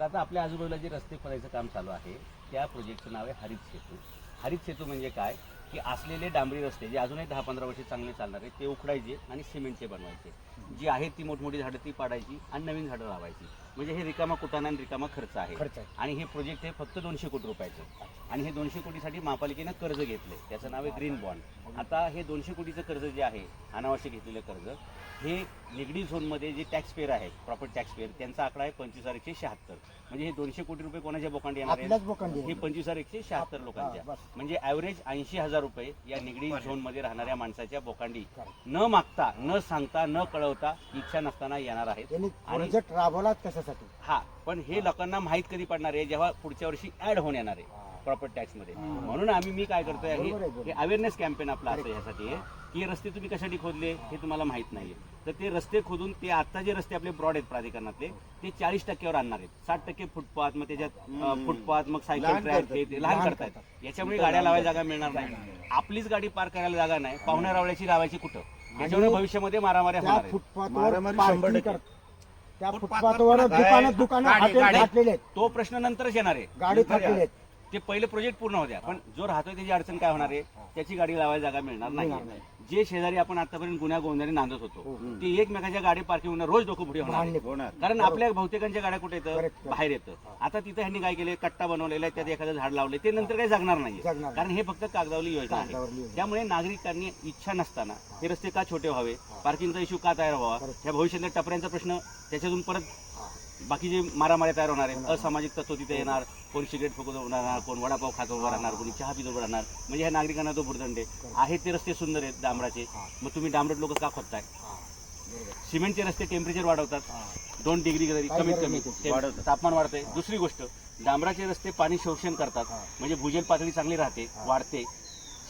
आता आपल्या आजूबाजूला जे रस्ते खोदायचं काम चालू आहे त्या प्रोजेक्टचं नाव आहे हरित सेतू. हरित सेतू म्हणजे काय? की असलेले डांबरी रस्ते जे अजूनही दहा पंधरा वर्षे चांगले चालणार आहे ते उखडायचे आणि सिमेंटचे बनवायचे. जी आहेत ती मोठमोठी झाडं ती पाडायची आणि नवीन झाडं लावायची. म्हणजे हे रिकामा कुटाणा आणि रिकामा खर्च आहे. खर्च आहे. आणि हे प्रोजेक्ट हे फक्त दोनशे कोटी रुपयाचे. आणि हे दोनशे कोटीसाठी महापालिकेनं कर्ज घेतले. त्याचं नाव आहे ग्रीन बॉन्ड आता हे दोनशे कोटीचं कर्ज जे आहे अनावश्यक घेतलेलं कर्ज हे निगडी झोनमध्ये जे टॅक्स पेअर आहेत प्रॉपर्टी टॅक्स पेअर त्यांचा आकडा आहे पंचवीस हजार एकशे शहात्तर. म्हणजे हे दोनशे कोटी रुपये कोणाच्या बोकांडी येणार आपल्याच आहेत बोकांडी हे पंचवीस हजार एकशे शहात्तर लोकांच्या. हा, बस. म्हणजे ॲव्हरेज ऐंशी हजार रुपये या निगडी झोनमध्ये राहणाऱ्या माणसाच्या बोकांडी. न मागता न सांगता न कळवता इच्छा नसताना येणार आहेत. त्यांनी आणि- प्रोजेक्ट राबवलाच कशासाठी हा पण हे लोकांना माहीत कधी पडणार आहे? जेव्हा पुढच्या वर्षी ऍड होऊन येणार आहे प्रॉपर्टी टॅक्समध्ये म्हणून आम्ही मी काय करतोय हे. हे अवेअरनेस कॅम्पेन आपलं असं ह्यासाठी आहे की हे रस्ते तुम्ही कशासाठी खोदले हे तुम्हाला माहीत नाहीये. तर ते रस्ते खोदून ते आता जे रस्ते आपले ब्रॉड आहेत प्राधिकरणातले ते चाळीस टक्क्यावर आणणार आहेत. साठ टक्के फुटपाथ मग त्याच्यात फुटपाथ मग सायकल ट्रॅक. हे ते लहान करतात. याच्यामुळे गाड्या लावायला जागा मिळणार नाही. आपलीच गाडी पार्क करायला जागा नाही. पाहुण्या रावळ्याची लावायची कुठं? त्याच्यामुळे भविष्यामध्ये मारामाऱ्या होणार त्या फुटपाथवर दुकानं दुकानं गाडी- हॉटेल गाडी- घातलेले आहेत. तो प्रश्न नंतरच येणार आहे. गाडी थाटलेले आहेत. ते पहिले प्रोजेक्ट पूर्ण होत्या पण जो राहतोय त्याची अडचण काय होणार आहे? त्याची गाडी लावायला जागा मिळणार नाही. जे शेजारी आपण आतापर्यंत गुन्ह्या गोंधळी नांदत होतो हो. ते एकमेकाच्या गाडी पार्किंग रोज डोकं पुढे होणार. होणार. कारण आपल्या बहुतेकांच्या गाड्या कुठे येतं. बाहेर येतं. आता तिथं ह्यांनी काय केले कट्टा बनवलेला आहे त्यात एखादं झाड लावले ते नंतर काही जगणार नाही. कारण हे फक्त कागदावली योजना आहे. त्यामुळे नागरिकांनी इच्छा नसताना हे. रस्ते का छोटे व्हावे? पार्किंगचा इश्यू का तयार व्हावा. ह्या भविष्यातल्या टपऱ्यांचा प्रश्न त्याच्यातून परत बाकीचे मारामाऱ्या तयार होणार आहेत असामाजिक तत्व तिथे येणार कोण सिगरेट फुकत उभं राहणार कोण वडापाव खात उभं राहणार कोणी चहा पित उभं राहणार म्हणजे ह्या नागरिकांना तो भुर्दंड आहे. आहेत ते रस्ते सुंदर आहेत डांबराचे. मग तुम्ही डांबरट लोक का खोदताय? सिमेंटचे रस्ते टेम्परेचर वाढवतात. दोन डिग्री कमीत कमी. तापमान वाढतंय. दुसरी गोष्ट डांबराचे रस्ते पाणी शोषण करतात. म्हणजे भूजल पातळी चांगली राहते वाढते.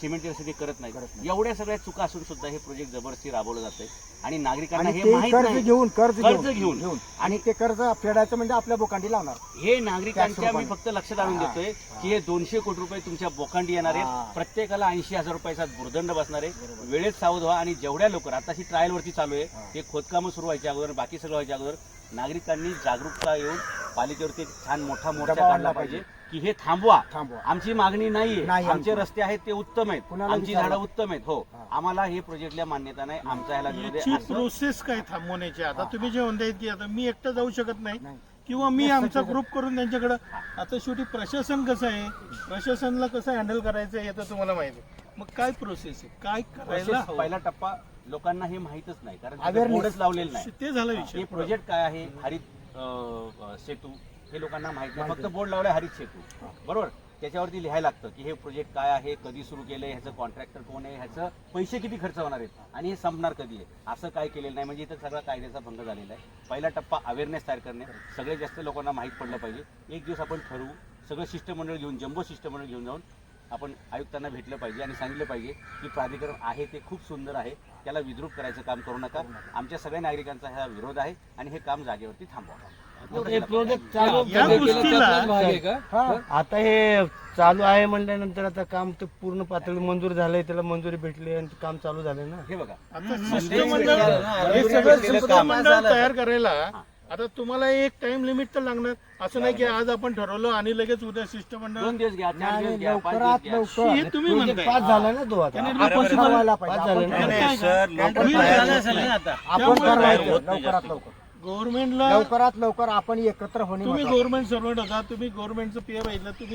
सिमेंटचे रस्ते ते करत नाही. एवढ्या सगळ्या चुका असून सुद्धा हे प्रोजेक्ट जबरदस्ती राबवलं जातंय. आणि नागरिकांना हे माहीत कर्ज नाही. घेऊन कर्ज कर्ज घेऊन. आणि ते कर्ज फेडायचं म्हणजे आपल्या बोकांडी लावणार. हे नागरिकांच्या मी फक्त लक्षात आणून देतोय की हे दोनशे कोटी रुपये तुमच्या बोकांडी येणार हा. आहेत प्रत्येकाला ऐंशी हजार रुपयाचा भुर्दंड बसणार आहे. वेळेत सावध व्हा आणि जेवढ्या लवकर आता ही ट्रायल वरती चालू आहे. हे. खोदकामं सुरू व्हायच्या अगोदर बाकी सगळं व्हायच्या अगोदर नागरिकांनी जागरूकता येऊन पालिकेवरती एक छान मोठा मोर्चा दबाव काढला पाहिजे. की हे थांबवा. थांबवा. आमची मागणी नाहीये नाही आमचे आमची. रस्ते आहेत ते उत्तम आहेत. कुणाला आमची विचारलं? झाडं उत्तम आहेत. हो. हा. आम्हाला हे प्रोजेक्टला मान्यता नाही. आमचा ह्याला विरोध याची आहे. असं प्रोसेस काय थांबवण्याची? आता तुम्ही जे म्हणताय की आता मी एकटा जाऊ शकत नाही. नाही. किंवा मी आमचा ग्रुप करून त्यांच्याकडं आता शेवटी प्रशासन कसं आहे? प्रशासनला कसं हँडल करायचं आहे हे तर तुम्हाला माहिती आहे. मग काय प्रोसेस आहे? काय करायला हवं? पहिला टप्पा लोकांना हे माहितच नाही. कारण तिथे Awareness. बोर्डच लावलेलं नाही. ते झालं हे. विषय प्रोजेक्ट काय आहे? हरित अं, सेतू हे लोकांना माहीत नाही. फक्त बोर्ड लावलाय हरित सेतू. बरोबर? त्याच्यावरती लिहायला लागतं की हे प्रोजेक्ट काय आहे कधी सुरू केलंय ह्याचं कॉन्ट्रॅक्टर कोण आहे ह्याचं पैसे किती खर्च होणार आहेत आणि हे संपणार कधी आहे? असं काय केलेलं नाही. म्हणजे इथं सगळा कायद्याचा भंग झालेला आहे. पहिला टप्पा अवेअरनेस तयार करणे. सगळ्यात जास्त लोकांना माहीत पडलं पाहिजे. एक दिवस आपण ठरवू. सगळं शिष्टमंडळ घेऊन जम्बो शिष्टमंडळ घेऊन जाऊन आपण आयुक्तांना भेटलं पाहिजे आणि सांगितलं पाहिजे की प्राधिकरण आहे ते खूप सुंदर आहे. त्याला विद्रूप करायचं काम करू नका. आमच्या सगळ्या नागरिकांचा हा विरोध आहे आणि हे काम जागेवरती थांबवा. या गोष्टीला हा. आता हे चालू आहे म्हणल्यानंतर आता काम तर पूर्ण पातळी मंजूर झालंय त्याला मंजुरी भेटली आणि ते काम चालू झालंय ना. हे बघा. आता शिष्टमंडळ हे सगळं सगळं केलेलं काम शिष्टमंडळ तयार करायला आता तुम्हाला एक टाइम लिमिट तर लागणार. असं नाही की आज आपण ठरवलं आणि लगेच उद्या शिष्टमंडळ दोन दिवस घ्या चार नाही, दिवस घ्या पाच लवकरात दिवस घ्या. लवकर. हे तुम्ही Project म्हणताय. पास झाला ना तो आता. आपण ठरवायला पाहिजे. आपण आपण ठरवायचं. लवकरात. लवकर गव्हर्नमेंटला लवकरात लवकर आपण एकत्र होणे तुम्ही. गव्हर्नमेंट सर्वंट होता तुम्ही गव्हर्नमेंटचं पे बघितलं तुम्ही